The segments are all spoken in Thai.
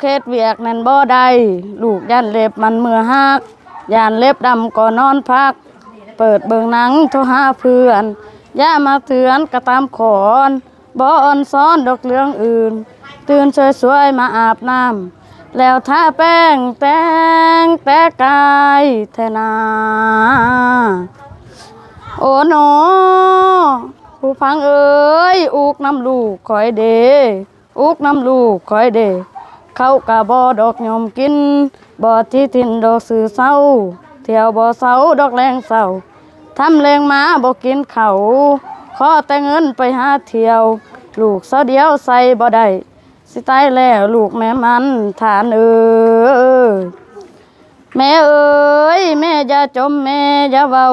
เค็ดเวียกนั่นบ่ได้ลูกยันเล็บมันเมือหักยานเล็บดำก็นอนพัก เปิดเบิงหนังโทรหาเพื่อนย่ามาเตือนก็ตามขอนบ่อ่อนซ้อนดอกเรื่องอื่น ตื่นสวยๆมาอาบน้ำแล้วทาแป้งแต่งแต่กายแทนา โอ้หนอผู้ฟังเอ้ยอุกน้ำลูกคอยเดอุกน้ำลูกคอยเด เขากะบ่ดอกยมกินบ่ที่ทินดอกสื่อเศร้า เที่ยวบ่เศร้าดอกแรงเศร้าทำแรงมาบ่กินเขาขอแต่เงินไปหาเที่ยว ลูกเสาเดียวใส่บ่ได้สิตายแล้วลูกแม่มันฐานเอ้ยแม่เอ๋ยแม่อย่าจมแม่อย่าเว้า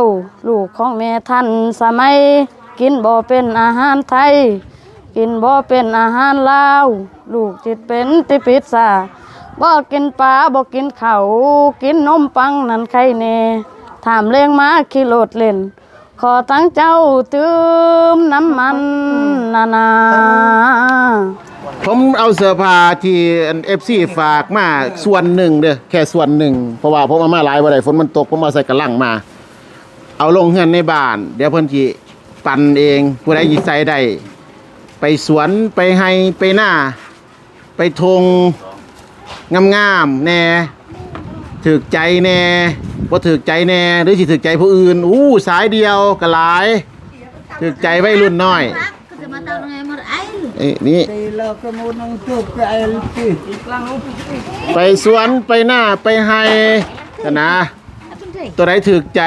ลูกของแม่ท่านสมัย กินบ่เป็นอาหารไทย กินบ่เป็นอาหารลาว ลูกจิตเป็นติปิดซาบ่กินปลาบ่กินเขาวกินนมปังนั่นใครแน่ถามเลี้ยงมาขี่รถเล่น ขอตั้งเจ้าตืมน้ำมันนานา ผมเอาเสื้อผ้าที่เอฟซีฝากมาส่วนหนึ่งเด้อแค่ส่วนหนึ่งเพราะว่าผมเอามาหลายบ่ได้ฝนมันตกผมเอาใส่กระลังมา เอาลงเฮือนในบ้าน เดี๋ยวเพิ่นสิปั่นเองผู้ใดสิใส่ได้ ไปสวนไปให้ไปหน้า ไปทงงามๆแน่ถึกใจแน่บ่ถึกใจแน่หรือสิถึกใจผู้อื่นอู้สายเดียวก็หลายถึกใจไวัยรุ่นน้อยนี่ไปสวนไปหน้าไปไฮนะนะตัวไหนถึกใจ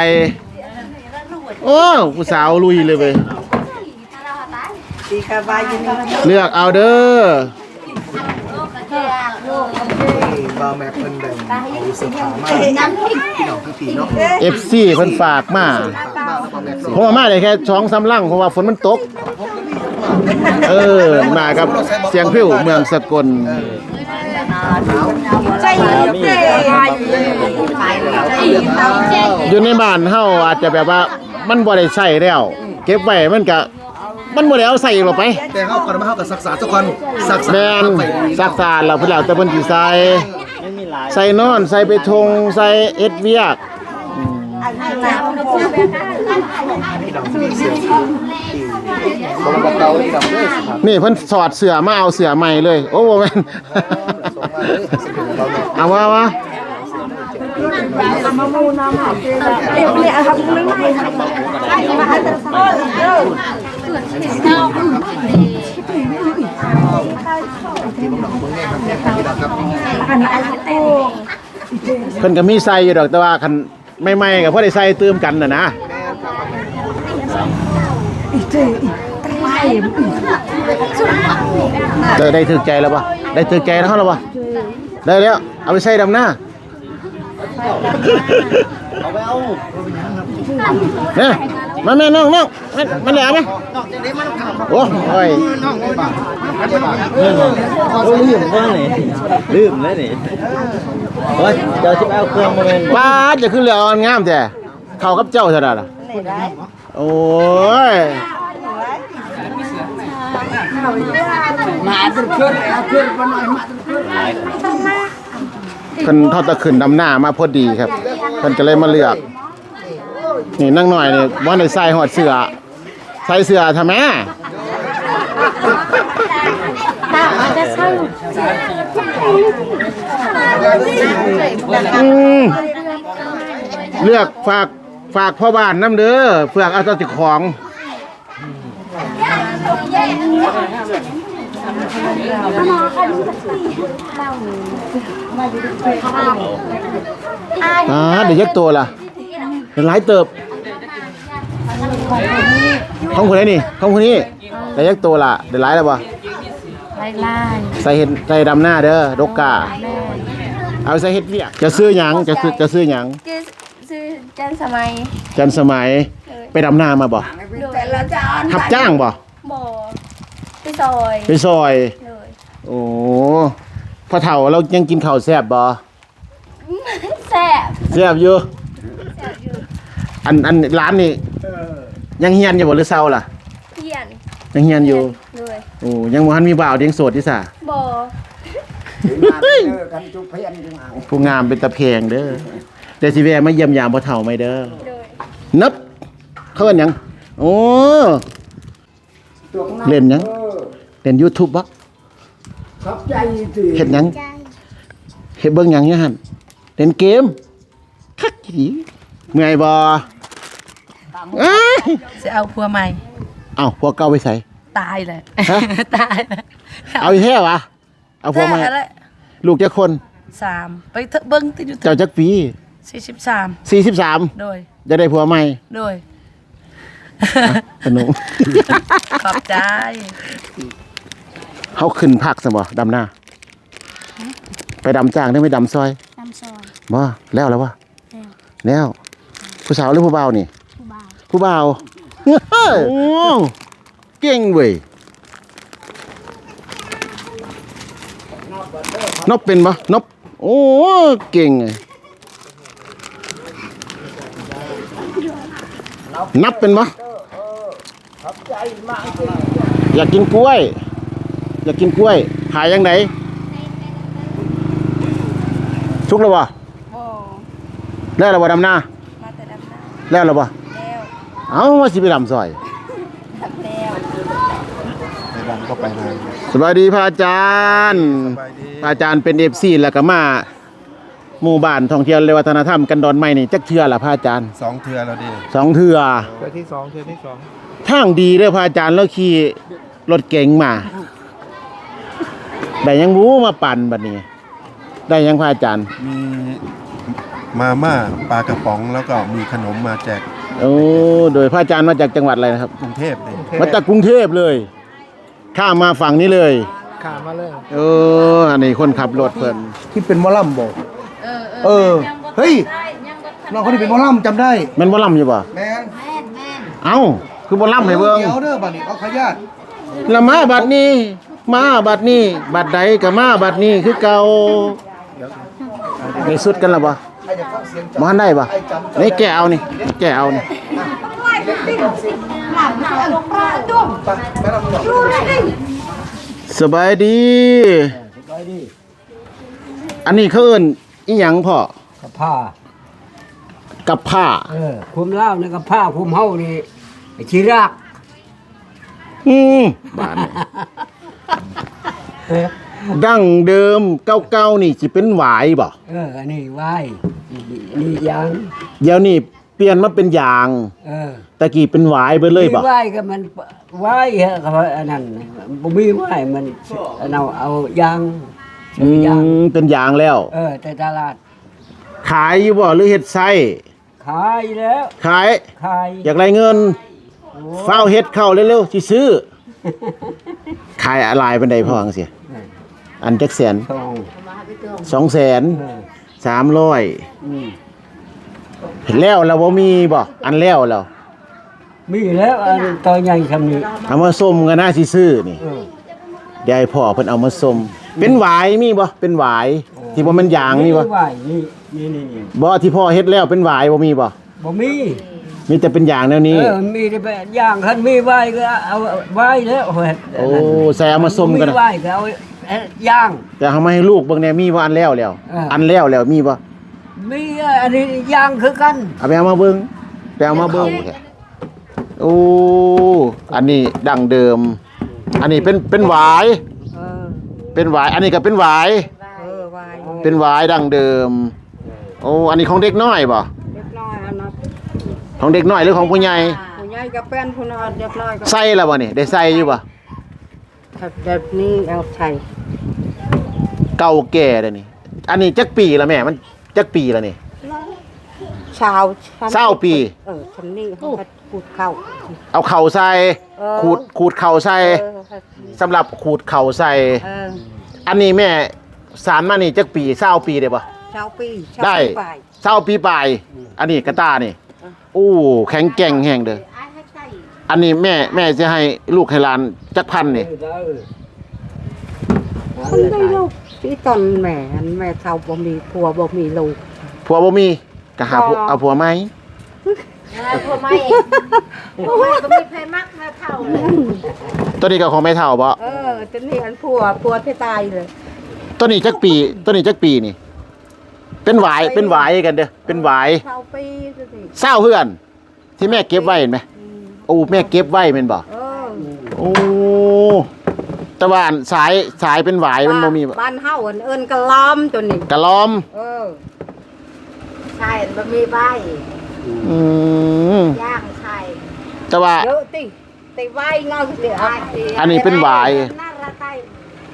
โอ้ผู้สาวลุยเลยเว้ย เลือกเอาเด้อบาวแม็กเพิ่นแบ่งเอาเสื้อผ้ามาพี่น้องพี่ๆเนาะเอฟซีเพิ่นฝากมาฝากมาแล้วบาวแม็กสิผมเอามาได้แค่สองสามลังเพราะว่าฝนมันตก เออ มากับเสียงพิ้วเมืองสกลอยู่ในบ้านเฮาอาจจะแบบว่ามันบ่ได้ใช้แล้ว เก็บไว้มันก็ มันบ่ได้เอาใส่อีกหรอกไปแต่เฮาก่อนมาเฮากับศึกษาทุกคนศึกษาแม่นไปดีซักษาเราเพิ่นแล้วแต่เพิ่นสิใส่ใส่นอนใส่ไปทงใส่เอ็ดเวียกบ่มาเก่าที่ดำเด้อสิครับนี่เพิ่นสอดเสื้อมาเอาเสื้อใหม่เลย โอ้บ่แม่น ส่งมาเด้อสิเป็นบาวแม็กเอาว่าว่าเพิ่นก็มีใส่อยู่ดอกแต่ว่าคันไม่ไม่ๆก็พอได้ใส่เติมกันน่ะนะได้ได้ถึกใจแล้วปะได้ถึกใจแล้วแล้วปะได้แล้วเอาไปใส่ดำหน้าเนี่ย มาแม่น้องน้องมามาเหลือไหมโอ้ยโอ้ลืมว่าไหนลืมแล้วนี่โอ้ยเจ้าชิบเอาเครื่องมาเป็นป้าดจะขึ้นเรืออ่อนงามแต่เข้ากับเจ้าเท่านั้นล่ะโอ้ยเพิ่นทอดตะขึ้นดำหน้ามาพอดีครับเพิ่นก็เลยมาเลือก นี่นั่งหน่อยนี่ว่าในใส่หอดเสือใส่เสือทำไมอืมเลือกฝากฝากพ่อบ้านน้ำเด้อเฟือกเอาเจ้าติของอ่าเดี๋ยวยักตัวล่ะ เป็นหลายเติบของคนไหนนี่ของคนนี้เดี๋ยวยักตัวล่ะเดี๋ยวหลายแล้วบ่ไล่ไล่ใส่เห็ดใส่ดำหน้าเด้อดกกาเอาใส่เห็ดเวียกจะซื้อหยังจะซื้อจะซื้อหยังชื่อชื่อจันสมัยจันสมัยไปดำหน้ามาบ่แต่ละจานทับจ้างบ่บ่พี่ซอยไปซอยเลยโอ้พอเฒ่าเรายังกินข้าวแซ่บบ่แซ่บแซ่บอยู่แซ่บอยู่ อันอันร้านนี่ยังเฮียนอยู่บ่หรือเซาล่ะเพียนยังเฮียนอยู่เลยโอ้ยังบ่ทันมีบ่าวเลี้ยงโสดที่ซะบ่มาเจอกันจุเพียนจุงเอาผู้งามเป็นตะเพงเด้อเดี๋ยวสิแวะมาเยี่ยมยามบ่เฒ่าไหมเด้อโดยนับเขาเอิ้นหยัง โอ้ตัวข้างหน้าเล่นหยังเออเล่น YouTube บ่ขอบใจสิเฮ็ดหยังใจเฮ็ดเบิ่งหยังอยู่หั่นเล่นเกมคักอีหลีเมื่อยบ่ เอ้ยจะเอาผัวใหม่ เอ้าพวกเก่าไปใส่ ตายเลยฮะ ตายเลยเอาอีแท้วะเอาพวกมาแท้อะไรลูกจักคน สามไปเถอะเบิ้งติดอยู่เจ้าจักปีสี่สิบสาม43โดย จะได้ผัวใหม่โดย สนุก ขอบใจเฮาขึ้นภาคซะบ่ดำหน้า ไปดำจ้างได้ไหม่ดำซอยน้ำซอย บ่แล้วแล้ววะแล้ว แล้ว ผู้สาวหรือผู้บ่าวนี่ ผู้บ่าวผู้บ่าวโอ้เก่งเว้ยนบเป็นปะนบโอ้เก่งเลยนับเป็นปะอยากกินกล้วย อยากกินกล้วยขายยังไงชุกแล้ววะโอ้แล้วแล้ววะดำหน้ามาแต่ดำน้แล้วแล้ววะำแล้ว เอามาสิไปดำซอยดับแล้วในวันก็ไปนานสวัสดีพระอาจารย์สบายดีพระอาจารย์เป็นเอฟซีแล้วก็มาหมู่บ้านท่องเที่ยวและวัฒนธรรมกันดอนไม้นี่จักเทื่อละพระอาจารย์สองเทือแล้วดิสองเทื่อเทือที่สองเทือที่สองทางดีเด้อพระอาจารย์แล้วขี่รถเก๋งมาได้ยังบูมาปั่นบัดนี้ ได้ยังพระอาจารย์มีมาม่าปลากระป๋องแล้วก็มีขนมมาแจก โอ้โดยพระอาจารย์มาจากจังหวัดอะไรนะครับ กรุงเทพเลยมาจากกรุงเทพเลย ข้ามมาฝั่งนี้เลยขามาเลยเอออันนี้คนขับรถเพิ่นที่เป็นหมอลำบอก เออเออยังบ่เฮ้ยได้ยังบ่ทันน้องคนที่เป็นหมอลำจำได้ แมันบ่ล่ำอยู่บ่แมนแม่นแม่นเอ้า คือบ่ล่ำให้เบิ่งเดี๋ยวเด้อบัดนี้เอาขยาดละมาบัดนี้ มาบัดนี้ บัดใดก็มาบัดนี้คือเก่า ในสุดกันและบ่ไอ้จะฟังเสียงบ่ทันได้บ่นี่แกะเอานี่แกะเอานี่ไปแม่ลำหน่อยสบายดี อันนี้เขาเอิ้นอีหยังพ่อกับผ้า กับผ้า เออคุมเล่านี่กับผ้าคุมเฮานี่ไอ้ชีรักอืมบาดนี้เออ ดั้งเดิมเก่าๆนี่สิเป็นหวายบ่เออ อันนี้ไหวนี่นี่ยังเดี๋ยวนี้เปลี่ยนมาเป็นยางเออตะกี้เป็นหวายไปเลยบ่มีไหวก็มันไหวฮะก็อันนั้นบ่มีไหวมันเอาเอายางอืยางมเป็นยางแล้ว เออ แต่ตลาด ขายอยู่บ่หรือเฮ็ดไส้ขายแล้ว ขาย ขาย อยากได้เงินเฝ้าวเฮ็ดเข้าเร็วๆสิซื้อ ขายอะไรเป็นใดพอจังซี่ อันจักแสนทองสองแสนเออสามร้อยอืมแล้วเราบ่มีบ่อันแล้วแล้วมีแล้วอันตัวใหญ่คำนี้เอามาส้มกันนะสิซื้อนี่เออเดี๋ยวให้พ่อเพิ่นเอามาส้มเป็นหวายมีบ่เป็นหวายที่บ่แมันยางมีบ่ไหวนี่นี่นี่นี่บ่ที่พ่อเฮ็ดแล้วเป็นหวายบ่มีบ่บ่มีมีแต่เป็นยางแนวนี้ เออมีแต่แบบย่างคันมีไหวก็เอาไหวแล้วเฮ็ดโอ้ใส่เอามาส้มกันนะไหวก็เอา เฮ็ดย่าง แต่เฮามาให้ลูกเบิ่งแน่มีบ่อันแล้วแล้ว เอออั อันแล้วแล้วมีบ่มีอันนี้ย่างคือกัน เอาไปเอามาเบิ่งไปเอามาเบิ่งโอ้อันนี้ดั้งเดิม อันนี้เป็นเป็นหวาย เออเป็นหวาย อันนี้ก็เป็นหวาย เออไหวเป็นหวายดั้งเดิม โอ้ อันนี้ของเด็กน้อยบ่เล็กน้อยอันนั้นของเด็กน้อยหรือของผู้ใหญ่ผู้ใหญ่ก็เป็นผู้น้อยเล็กน้อยก็ใส่แล้วบ่นี่ได้ใส่อยู่บ่แบบนี้เอาใส่ เก่าแก่เลยนี่ อันนี้จักปีละแม่ มันจักปีละนี่ชาวเศร้าปี เออฉันนี่เขาก็พูดเข้า เอาเข่าใส่เออ ขูดขูดเข่าใส่เออสำหรับขูดเข่าใส่ เอออันนี้แม่สารมานี่จักปีเศร้าปีได้บ่ชาวปีได้ไปเศร้าปีปลาย อันนี้กระตานี่อู้แข็งแกร่งแห้งเด้ออันนี้แม่แม่จะให้ลูกให้หลานจักพันนี่คนได้ลูก ที่ตอนแม่อันแม่เฒ่าบ่มีผัวบ่มีลูก ผัวบ่มีก็หาผัวอ๋อเอาผัวไหมผัวไม่เองผัวไม่ก็มีเพลมักแม่เท่าเลยตัวนี้ก็ของแม่เฒ่าบ่เออจะนี่อันผัวผัวที่ตายเลยตัวนี้จักปีตัวนี้จักปีนี่ เป็นหวายเป็นหวายกันเด้อเป็นหวายเข้าปีสิเศร้าเพื่อน ที่แม่เก็บไว้เห็นไหมโอ้แม่เก็บไว้เป็นบ่เออโอ้ แตะวาอันสายสายเป็นหวายมันบ่มีบ่บ้านเฮาอันเอิ้นกะล้อมตัวนี้กะล้อม เออใช่บ่มีใบอืมย่างใช่แต่ว่า เยอะติติใบเงาสิอ้ายอันนี้เป็นหวายน่ารักไ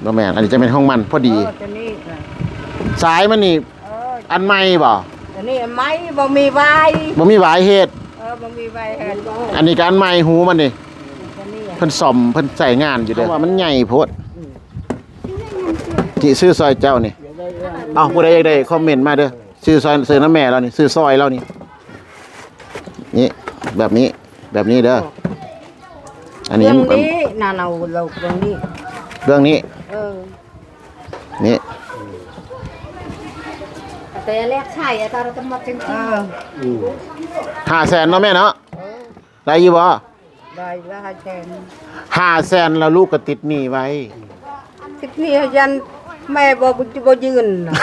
บ่แม่นอันนี้จะเป็นห้องมันพอเอดีอตัวนี้ก็สายมันนี่เอออันใหม่บ่ตัวนี้ไม้บ่มีใบบ่มีหวายเฮ็ดเออบ่มีใบเห็นบ่อันนี้ก็อันใหม่หูมันนี่ตัวนี้เพิ่นซ่อมเพิ่นใส่งานอยู่เด้อว่ามันใหญ่โพดที่ซื้อซอยเจ้านี่เอ้าผู้ใดอยากได้คอมเมนต์มาเด้อซื้อซอยซื้อน้ำแม่เรานี่ซื้อซอยเรานี่นี่แบบนี้แบบนี้เด้ออันนี้เรื่องมันนี้น่าเราเราเรื่องนี้เรื่องนี้เออนี่แต่แรกใช่อะตอนเราจะมาจริงๆเออห้าแสนเนาะแม่เนาะได้อยู่บ่ ได้ละห้าแสนห้าแสนแล้วลูกก็ติดหนี้ไว้ทิศนี้ยันแม่บ่บ่บ่ยืนน่ะ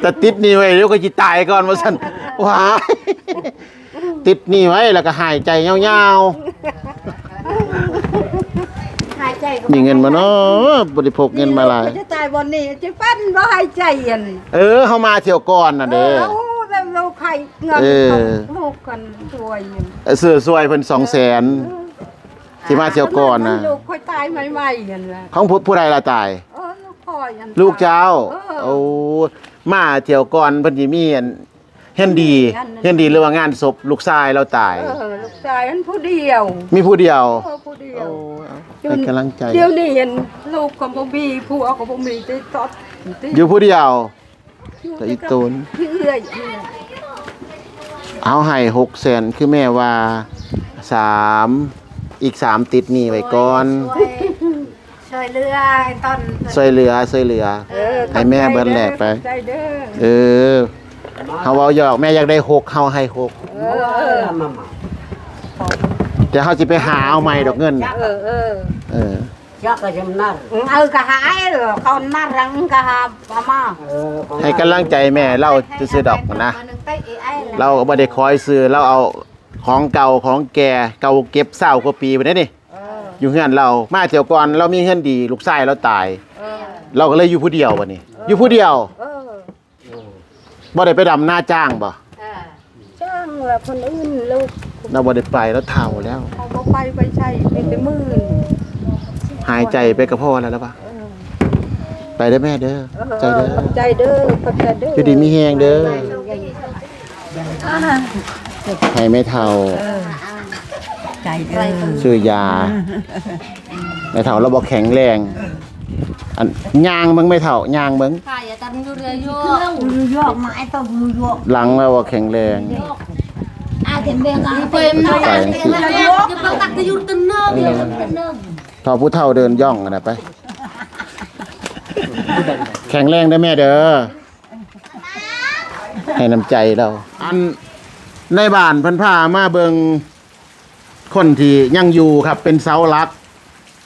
แต่ติดหนี้ไว้เดี๋ยวก็จิตายก่อนว่าซั่นว้ายติดหนี้ไว้แล้วก็หายใจยาวหายใจๆมีเงินมาเนาะบริโภคเงินมาหลาย จะตายบนนี้จะฟันบ่หายใจอันเออเฮามาเที่ยวก่อนน่ะเด้อ เอา แล้วเราไข่เงินเออเขาลูกกันช่วยอยู่เออซื้อซวยเพิ่น200,000ที่มาเที่ยวก่อนน่ะลูกค่อยตายใหม่ๆอันละของผู้ผู้ใดล่ะตายเออลูกพ่อยอันลูกเจ้าเออโอ้มาเที่ยวก่อนเพิ่นสิมีอันเฮ็ดดีอันนั้นเฮ็ดดีหรือว่างานศพลูกชายเราตายเออลูกชายอันผู้เดียว มีผู้เดียวเออผู้เดียวให้กำลังใจเดี๋ยวนี้เห็นลูกของบ่มีผัวของบ่มีติดตอดติดอยู่ผู้เดียว แต่อีตูนเอื้อยเนี่ยเอาให้หกแสนคือแม่ว่าสามอีกสามติดหนี่ไว้ก่อนช่วยเรือไอ้ต้นช่วยเหลือช่วยเหลือ เออให้แม่เบิดแหลกไป ใจเด้อเออเฮาเว้าหยอกแม่อยากได้หกเฮาให้หกเออเออมามาแต่เฮาสิไปหาเอาใหม่ดอกเงิน เออเออ เออ จักก็จำนัดเออกะหายเหรอเขาน่ารังกะหาประมาเออของให้กำลังใจแม่เราซื้อๆดอกนะ เราก็บ่ได้คอยซื้อเราเอาของเก่าของแก่เก่าเก็บเศร้ากว่าปีไปได้นี่เอออยู่เฮือนเรามาเที่ยวก่อนเรามีเฮือนดี ลูกชายเราตายเออเราก็เลยอยู่ผู้เดียวบัดนี้ อยู่ผู้เดียวเออบ่ได้ไปดำหน้าจ้างบ่จ้างละคนอื่นลูกเราบ่ได้ไปแล้วเฒ่าแล้ว เขาบ่ไปไปใช่มีแต่มือ หายใจไปกับพ่อแล้วแล้วปะไปเด้อแม่เด้อใจเด้อขอบใจเด้อขอบใจเด้ออยู่ดีมีแฮงเด้อให้ไม่เฒ่าใจเด้อซื้อยาไม่เฒ่าเราบ่แข็งแรงอันย่างเบิ่งไม่เฒ่าย่างเบิ่งยอกไม้ต้องยอกหลังเราบ่แข็งแรงอาเห็นเด้อก็ไปจังซี่จะเปิดตักจะยุดตึนเนิ่มเออ พอผู้เฒ่าเดินย่องกันน่ะไป แข็งแรงเด้อแม่เด้อ ให้น้ำใจเรา อันในบ้านเพิ่นพามาเบิงคนที่ยังอยู่ครับ เป็นเสาหลัก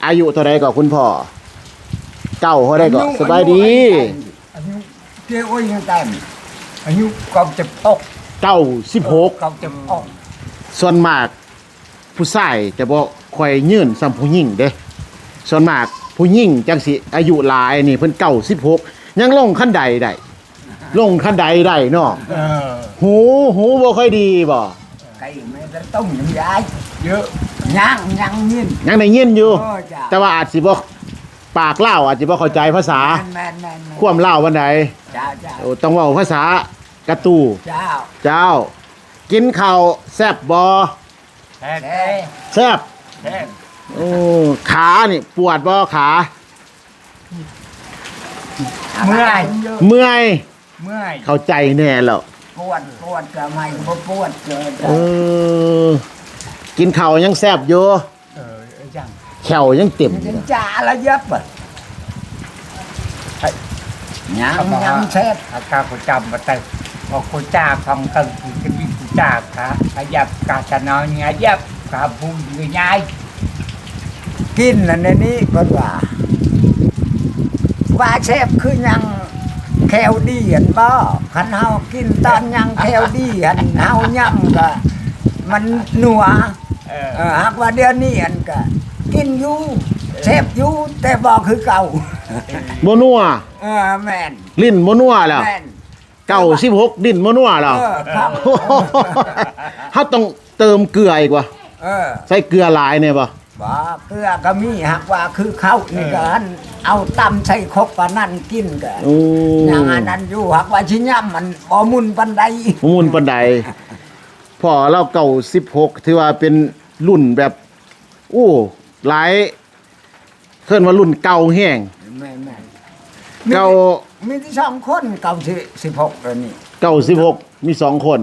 อายุเท่าใดก็คุณพ่อ เก้าเท่าใดก็สบายดี อายุเจ้าอ้อยยังแต่อายุกองจะออกเก้าสิบหกกองจะออกส่วนมาก ผู้ชายจะบ่ค่อยยืนสำผู้หญิงเด้ ส่วนมากผู้หญิงจังสิอายุหลายนี่เพิ่นเก้าสิบหกยังลงขั้นใดได้ลงขั้นใดได้เนาะเออหูหูบ่ค่อยดีบ่ไก่ไม่ได้ต้มยำยายเยอะย่างย่างยินยังได้ยินอยู่ โอ้จ้าแต่ว่าอาจสิบ่ปากเล่าวอาจสิบ่เข้าใจภาษาแมนแมนแมนความเล่าววันใดจ้าจ้าโอ้ต้องเว้าภาษากระตูเจ้าเจ้า กินข้าวแซ่บบ่แท้แท้แซ่บแท้ โอ้ขานี่ปวดบ่ขา เมื่อยเมื่อย เมื่อยเข้าใจแน่แล้วปวดปวดก็ไม่ก็ปวดเกินเออกินข้าวยังแซ่บอยู่เออจังแขวยังเต็มอยู่จ้าละยับอะย่างย่างเสร็จอาการประจำมาแต่พอคุณจ้าฟังตึงจะมีคุณจ้าค่ะขยับกาจะนอนไงยับกาพูดง่าย กินแล้วในนี้ก็ว่าว่าเชฟคือยังแควดีอันบ่คันเฮากินตอนยังแควดีอันเฮายังก็มันหนัวเออหากว่าเดี๋ยวนี้อันก็กินอยู่เชฟอยู่แต่บ่คือเก่าบ่นัวเออแม่นลิ้นบ่นัวแล้วแม่น เก้าสิบหกดิ้นบ่นัวแล้วเออครับ เฮาต้องเติมเกลืออีกว่ะเออ ใส่เกลือหลายเนี่ย บ่บ่เกลือก็มีหากว่าคือข้าวนี่ก็อันเอาตำใส่ครกปานนั้นกินก็โอ้อย่างอันนั้นอยู่หากว่าชิย่ำมันบ่มุนปานใดบ่มุนปานใดพ่อเราเก่า16ถือว่าเป็นรุ่นแบบโอ้หลายเพิ่นว่ารุ่นเก่าแห้งแม่แม่เก่ามีที่สองคนเก่าสิสิบหกแล้วนี่เก่า16มีสองคน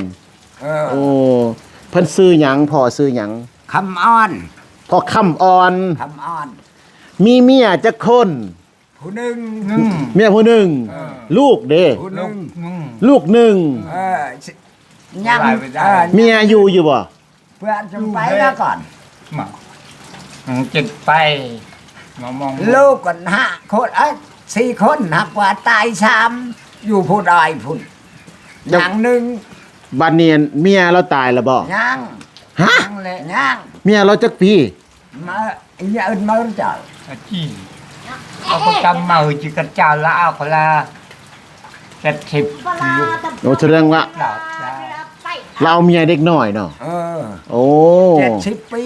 เออโอ้เพิ่นซื้อหยังพ่อซื้อหยังคำอ้อน พ่อค่ำอ่อน คำอ้อนมีเมียจักคน ผู้หนึ่ง เมียผู้หนึ่งลูกเด้ผู้หนึ่งลูกหนึ่ง เออสิยังไปไม่ได้ เออเมียอยู่อยู่บ่เพื่อนจะไปแล้วก่อนมาจิตไปมามองลูกกันห้าคนเอ้ยสี่คนหักว่าตายสามอยู่ผู้ใดพุ่นอย่างหนึ่งบัดเนียนเมียเราตายแล้วบ่ยังฮะยังเลยยังเมียเราจักปี มาอย่าอื่นมาเจ้าจีเอาก็จำเมาจิกระจาละเอาคนละเจ็ดสิบโอ้แสดงว่าดอกได้เราเอาเมียเด็กน้อยเนาะเออโอ้เจ็ดสิบปี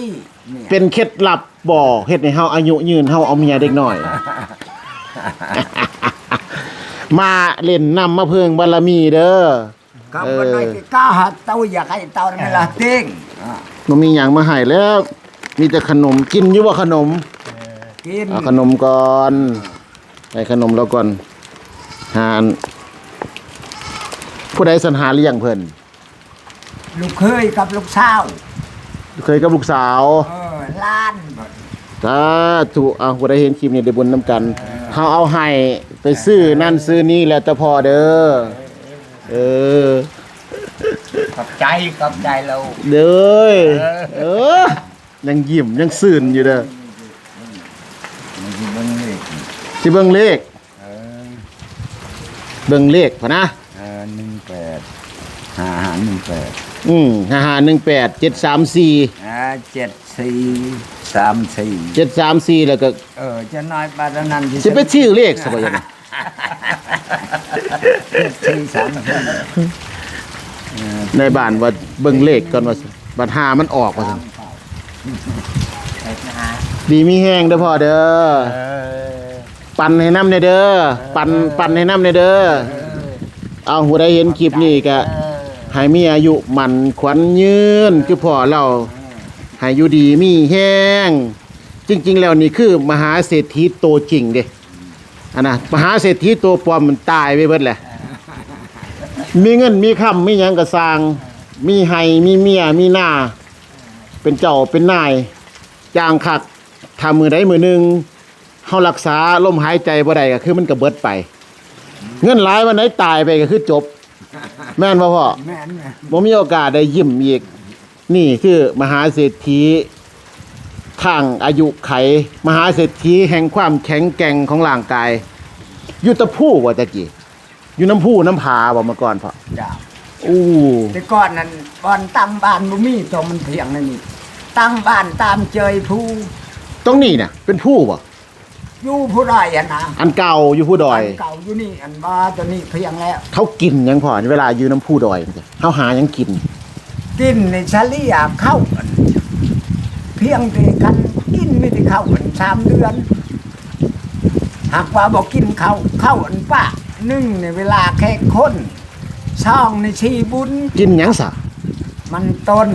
เนี่ยเป็นเคล็ดลับบ่เฮ็ดให้เฮาอายุยืนเฮาเอาเมียเด็กน้อย มาเล่นนำมาเพิงบารมีเด้อก็เออวันนี้ก็หักเต้าอยากให้เต้านั่นละเต้งอะบ่มีหยังมาให้แล้ว มีแต่ขนมกินอยู่บ่ขนมกินเอาขนมก่อนให้ขนมเราก่อนหานผู้ใดสรรหาเลี้ยงเพิ่นลูกเคยกับลูกสาวเคยกับลูกสาวเออล้านสาธุเอาผู้ใดเห็นคลิปนี้ได้บุญนํกันเฮาเอาให้ไปซื้อนั่นซื้อนี่แล้วแต่พอเด้อเออขอบใจขอบใจเราเด้อเออ ยังยิ้มยังซื่นอยู่เด้อสิเบิ่งเลขเบิ่งเลขพอนะ เออหนึ่งแปดห้าหนึ่งแปดอืม5518 734อ่าเจ็ดสี่สามสี่734แล้วก็เออจะน้อยปานนั้นสิไปชื่อเลขซะบ่ยังเจ็ดสี่สามสี่ในบ้านว่าเบิ่งเลขก่อนว่าบัดหามันออกว่า ซั่นดีมีแห้งเด้อพ่อเด้อปั่นให้น้ำในเด้อ ปั่นปั่นให้น้ำในเด้อ เอาผู้ใดเห็นคลิปนี้ก็ให้มีอายุมันขวัญยืนคือพ่อเราให้อยู่ดีมีแห้ง จริง ๆ แล้วนี่คือมหาเศรษฐีตัวจริงเด้อันนะมหาเศรษฐีตัวปลอมมันตายไปเบิดแหละ มีเงินมีคำมีหยังก็สร้าง มีไห้มีเมียมีหน้า เป็นเจ้าเป็นนายจ้างคักทำมือใดมือหนึ่งเฮารักษาลมหายใจบ่ได้ก็คือมันก็เบิดไป เงินหลายวันไหนตายไปก็คือจบ แม่นบ่พ่อแม่นแม่นบ่มีโอกาสได้ยิ้มอีก นี่คือมหาเศรษฐีข้างอายุไข มหาเศรษฐีแห่งความแข็งแกร่งของร่างกายอยู่ตะผู้ว่าตะกี้อยู่น้ำผู้น้ำผาบ่เมื่อก่อนพ่อจ้า อู้แต่ก่อนนั้นบอนตั้งบ้านบ่มีตรงมันเพียงนั่นนี่ตั้งบ้านตามเจยผู้ตรงนี้น่ะ เป็นผู้บ่อยู่ผู้ใดอะนะอันเก่าอยู่ผู้ดอย นเก่าอยู่นี่อันมาตัวนี้เพียงแล้ว เขากินหยังพอเวลาอยู่น้ำผู้ดอยมันจะเขาหาหยังกิน กินในชะลียเข้ากันเพียงแต่กันกินไม่ได้เข้ากันสามเดือน หากว่าบอกกินเข้าเข้าอันป้านึ่งในเวลาแค่คน ช่องในชีบุญ กินหยังสะมันต้น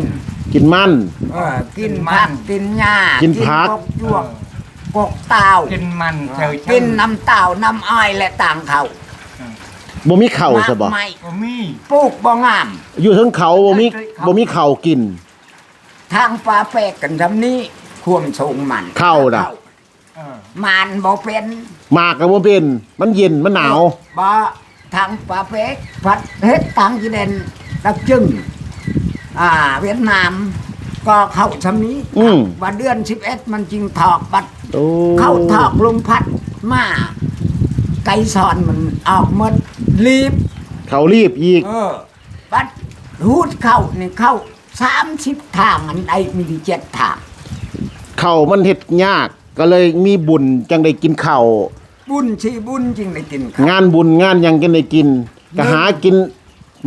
กินมัน เออกินผักกินหญ้ากิกินผักกยวกกกเต่ากินมันเฉยกินน้ำเต่าน้ำอ้อยและต่างเขาบ่มีเข่าวซะบ่ไม่บ่มีปลูกบ่งาม อยู่ทั้งเขาบ่มีบ่มีเข่าวกิน ทางฟ้าแปกกันทำนี้ควมสูงมันเข้าน่ะเออมันบ่เป็น หมากก็บ่เป็น มันเย็นมันหนาวบ่ ทางฟ้าแปกพัดเฮ็ดทางจีเดนดักจึงอ่า เวียดนาม ก็เข้าทำนี้อืม ว่าเดือน11มันจึงถอกบัด โอ้เข้าถอกลมพัดมาไก่ซอนมันออกหมดรีบ เขารีบอีก เออบัดหูดเข้านี่เข้าสามสิบทางอันใดมีที่เจ็ดทาง เขามันเฮ็ดยากก็เลยมีบุญจังได้กินข้าว บุญชีบุญจริงได้กินข้าวงานบุญงานหยังกันได้กินก็หากิน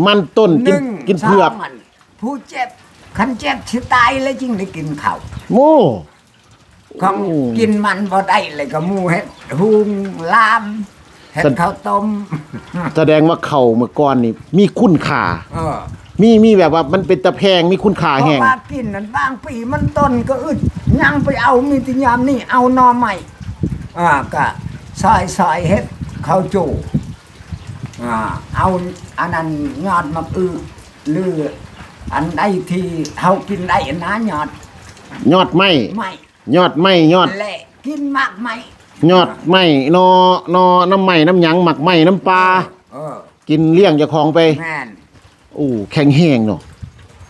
มันต้นหกินนึ่งกินเผือกสงนผู้เจ็บคันเจ็บชิตายแล้วจริงได้กินข้าวโม่ ของโอ้ กินมันบ่ได้เลยก็หมูเฮ็ดหุงลามเฮ็ดสันข้าวต้มแสดงว่าเขาเมื่อก่อนนี่ มีคุณค่าเออมีมีแบบว่ามันเป็นตะแพงมีคุณค่าเพแห้ราะงว่ากินนั้นบางปีมันต้นก็อึดยังไปเอามีแติยามนี่เอาหนอใหม่อ่าก็ ซอยซอยเฮ็ดข้าวจูอ่าเอาอันนั้นยอดมะอือหรืออันใดที่เฮากินได้นะยอดยอดไม้ไม่ยอดไม้ยอดแหละกินมากไหมยอดไม้นอนอน้ำไม้น้ำหยังหมักไม้น้ำปลาเออกินเลี้ยงเจ้าของไปแม่นโอ้แข็งแห้งเนาะ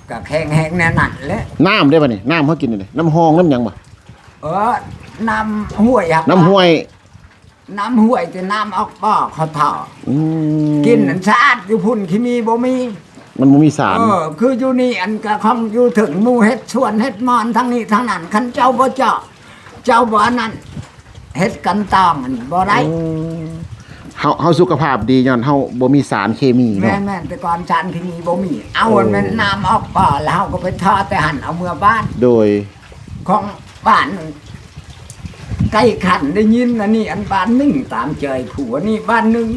ก็แข็งแห้งแน่นั่นแหละน้ำได้ป่ะนี่น้ำเขากินนี่น้ำหองน้ำหยังบ่เออน้ำห้วยอะน้ำห้วย น้ำห้วยแต่น้ำออกบ่อเขาท่ออืมกินอันสะอาดอยู่พุ่นที่มีบ่มีมันบ่มีสาร เออคืออยู่นี่อันก็ของอยู่ถึงหมู่เฮ็ดสวนเฮ็ดมอนทั้งนี้ทั้งนั้นคันเจ้าบ่เจาะเจ้าบ่อันนั้นเฮ็ดกันตองอันบ่ได้ เฮาเฮาสุขภาพดีย้อนเฮาบ่มีสารเคมีแม่เนาะนแม่นแต่ก่อนชานที่มีบ่มี เอาอันนั้นน้ำออกบ่อแล้วเฮาก็ไปทอดแต่หั่นเอาเมื่อบ้านโดยของบ้าน นั่นใกล้ขันได้ยินนะนี่อันบ้านหนึ่งตามเจยผัวนี่บ้านหนึ่ง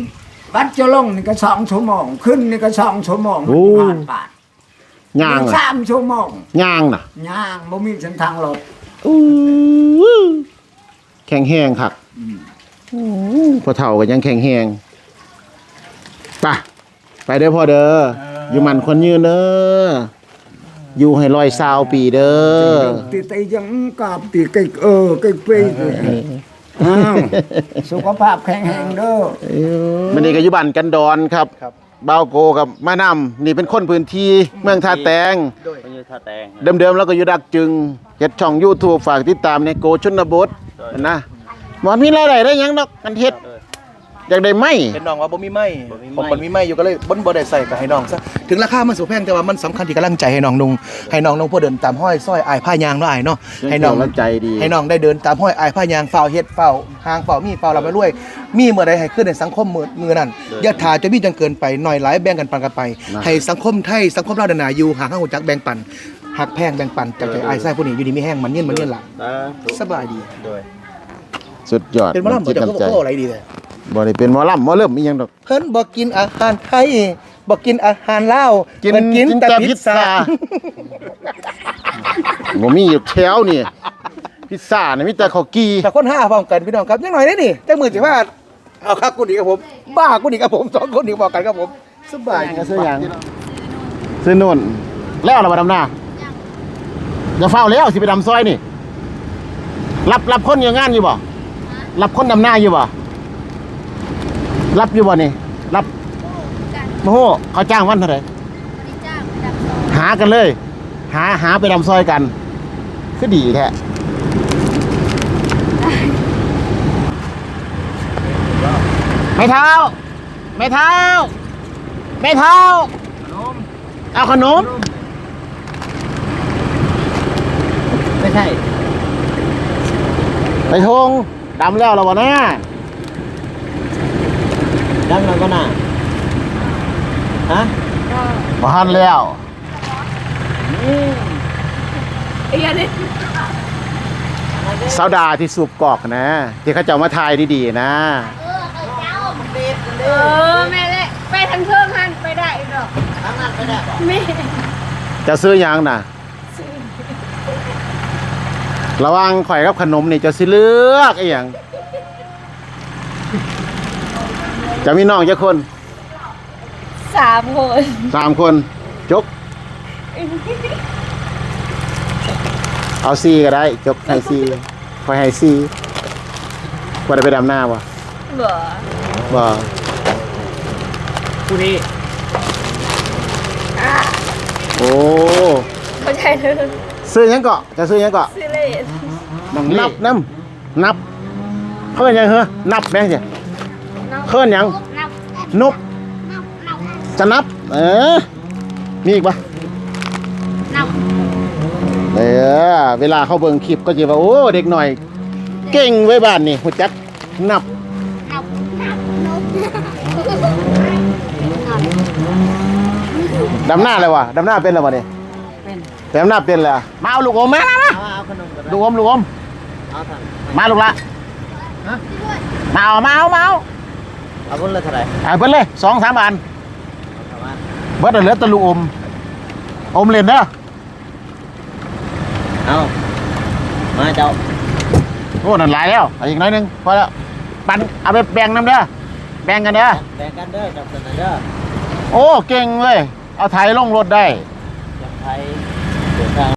วัดจะลงนี่ก็สองชั่วโมงขึ้นนี่ก็สองชั่วโมงโอ้ ผ่านบ้านย่างนี่ล่ะสามชั่วโมงย่างน่ะย่างบ่มีเส้นทางรถแข็งแห้งคักพอเฒ่าก็ยังแข็งแห้งไปไปเด้อพ่อเด้ออยู่มันคนยืนเด้อ อยู่ให้ร้อยซาวปีเด้อ ตีตียังกาบตีไก่เออไก่เป้อ้าวสุขภาพแข็งแรงเด้อมันนี่ก็อยู่บ้านกันดอนครับบ้าวโกกับมานำนี่เป็นคนพื้นที่เมืองท่าแตงมันอยู่ท่าแตงเดิมๆแล้วก็อยู่ดักจึงเฮ็ดช่อง YouTube ฝากติดตามในโกชนบทนะบ่มีรายได้ได้หยังดอกกันเฮ็ด อยากได้ไหมเป็นน้องว่าบ่มีไม้ผมบ่มีไม้อยู่ก็เลยบ่บ่ได้ใส่ก็ให้น้องซะถึงราคามันสูงแพงแต่ว่ามันสำคัญที่กำลังใจให้น้องนุงให้น้องนุงพอเดินตามห้อยซอยอายผ้ายางเนาะอายเนาะให้น้องแล้วใจดีให้น้องได้เดินตามห้อยอายผ้ายางเฝ้าเฮ็ดเฝ้าหางเฝ้ามีเฝ้าเราไปรวย มีเมื่อใดให้ขึ้นในสังคมมือมือนั้นอย่าถ่าจะมีจนเกินไปหน่อยหลายแบ่งกันปันกันไปนะให้สังคมไทยสังคมเราวเดินหนาอยู่หาข้างหัวจักแบ่งปันหักแพงแบ่งปันจากใจอายไส้ผู้นี้อยู่ดีมีแห้งมันเงี้ยนมันเงี้ยนหลังสาธุสบายดีโดยสุดยอดเป็นมะลำบ่จิตเดี๋ยวน้ำใจเขาบอกอะไรดีเลย บ่ได้เป็นหมอลำหมอเริ่มอีหยังดอก เพิ่นบอกกินอาหารไทยบอกกินอาหารลาวกินเพิ่กินกินแต่แต่พิพิซซซ่า ซ่าบ่มีอยู่แถวนี่พิซซ่านี่มีแต่ข้าวกี้แต่คนห้าพร้อมกันพี่น้องครับยังหน่อยได้นี่จังมือสิว่าเอาครับกูดีกับผม บ้ากูดีกับผมสองคนดีบอกกันครับผมสบายดีก็ซื้อหยังซื้อนู่นแล้วเรามาดำหน้าอย่าเฝ้าแล้วสิไปดำซอยนี่ รับรับคนอยู่งานอยู่บ่รับคนดำหน้าอยู่บ่ รับอยู่บ่นี่รับโอ้โหเขาจ้างวันเท่าไหร่หากันเลย หาหาไปดำซอยกัน คือดีแท้ไม่เท้า ไม่เท้า ไม่เท้า เอาขนม ไม่ใช่ ไปทงดำแล้วเราบ่นะ ดังแล้วก็น่ะฮะบ่ทันแล้วสาวดาที่สูบกอกนะ ที่เขาจะเอามาทายดีๆนะ เออแม่เละไปทางเครื่องหันไปได้ดอกทางนั้นไปได้แม่จะซื้อหยังน่ะ ระหวังข่อยกับขนมนี่จะสิเลือกไอ้หยัง จะมีน้องจักคนสามคนสามคนจก เอาซีก็ได้ จกให้ซีคอยให้ซีว่าได้ไปดำหน้าบ่เหรอบ่ผู้นี้โอ้เข้าใจเลยซื้อหยังเกาะจะซื้อหยังเกาะสิเลสนับน้ำนับเขาเป็นหยังเหรอนับแม่งสิน้อง เคลื่อนหยังนบจะนับ เออมีอีกปะเออเวลาเขาเบิ่งคลิปก็จะว่าโอ้เด็กหน่อย เก่งไว้บ้านนี่หัวจักนับดำหน้าเลยวะดำหน้าเป็นแล้ววะเนี่ยเป็นดำหน้าเป็นแล้วมาเอาลูกอมมามามาเอาขนมกันลูกอมลูกอมเอาทางมาลูกละมาเอามาเอามาเอา เอาคนละเท่าไหร่เอาเบิ้ลเลยสองสามอันประมาณเบิ้ลเหลือแตะลูกอม อมเล่นเด้อเอามาเจ้าโอ้นั่นหลายแล้วเอาอีกน้อยหนึงพอแล้วปันเอาไปแบ่งน้ำเด้อแบ่งกันเด้อแบ่งกันเด้อจับสนนเด้อโอ้เก่งเว้ยเอาไถลงรถได้จับไทย